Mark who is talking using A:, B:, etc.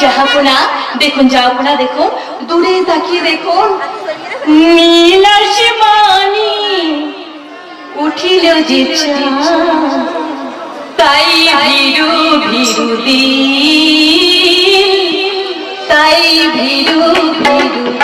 A: জাহাপনা দেখুন জাহাপনা দেখুন, দূরে তাকিয়ে দেখুন, নীল আসমানি উঠিল যে তাই ভিড়ু ভিরু দিল তাই ভিডু ভিরু